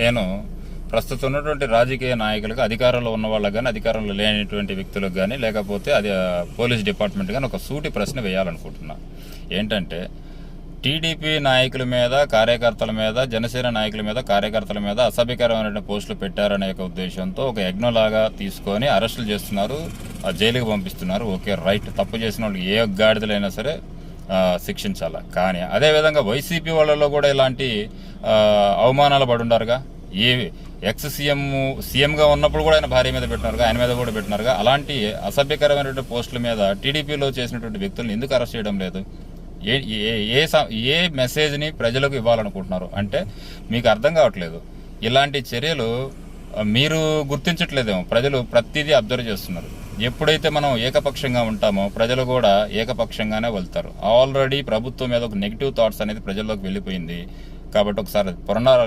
నేను ప్రస్తుతం ఉన్నటువంటి రాజకీయ నాయకులకు అధికారంలో ఉన్న వాళ్ళకి కానీ అధికారంలో లేనటువంటి వ్యక్తులకు కానీ లేకపోతే అది పోలీస్ డిపార్ట్మెంట్ కానీ ఒక సూటి ప్రశ్న వేయాలనుకుంటున్నా. ఏంటంటే టీడీపీ నాయకుల మీద కార్యకర్తల మీద జనసేన నాయకుల మీద కార్యకర్తల మీద అసభ్యకరమైన పోస్టులు పెట్టారనే ఒక ఉద్దేశంతో ఒక యజ్ఞలాగా తీసుకొని అరెస్టులు చేస్తున్నారు జైలుకు జైలుకి పంపిస్తున్నారు. Okay right. తప్పు చేసిన వాళ్ళు ఏ గాడిదలైనా సరే శిక్షించాలి? కానీ అదేవిధంగా వైసీపీ వాళ్ళలో కూడా ఇలాంటి అవమానాలు పడుండారుగా. ఏ ఎక్స్ సీఎం సీఎంగా ఉన్నప్పుడు కూడా ఆయన భార్య మీద పెట్టినారుగా ఆయన మీద కూడా పెట్టినారుగా. అలాంటి అసభ్యకరమైనటువంటి పోస్టుల మీద టీడీపీలో చేసినటువంటి వ్యక్తులను ఎందుకు అరెస్ట్ చేయడం లేదు? ఏ ఏ ఏ ఏ మెసేజ్ని ప్రజలకు ఇవ్వాలనుకుంటున్నారు? అంటే మీకు అర్థం కావట్లేదు. ఇలాంటి చర్యలు మీరు గుర్తించట్లేదేమో. ప్రజలు ప్రతిదీ అబ్జర్వ్ చేస్తున్నారు. ఎప్పుడైతే మనం ఏకపక్షంగా ఉంటామో ప్రజలు కూడా ఏకపక్షంగానే వెళ్తారు. ఆల్రెడీ ప్రభుత్వం మీద ఒక నెగిటివ్ థాట్స్ అనేది ప్రజల్లోకి వెళ్ళిపోయింది. కాబట్టి ఒకసారి పునరా